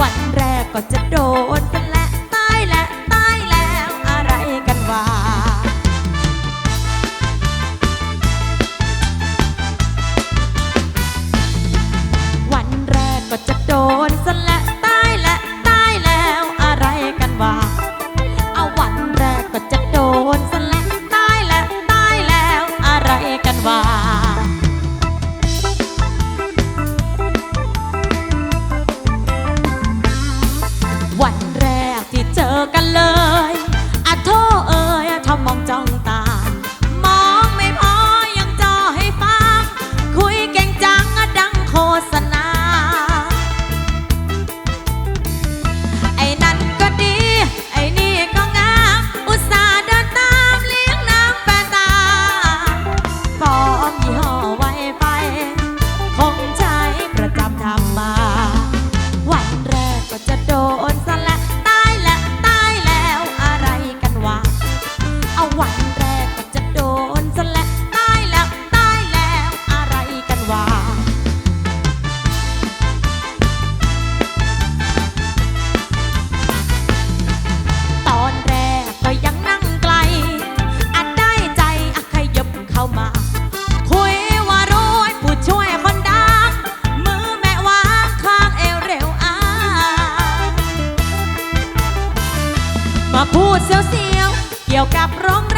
วันแรกก็จะโดนกันและตายและตายแล้วอะไรกันว่าวันแรกก็จะโดนสนและตายและตายแล้วอะไรกันว่าเอาวันแรกก็จะโดนสนและตายและตายแล้วอะไรกันว่า เจอกันเลย Vamos pro seu sião, que é eu que aprontei.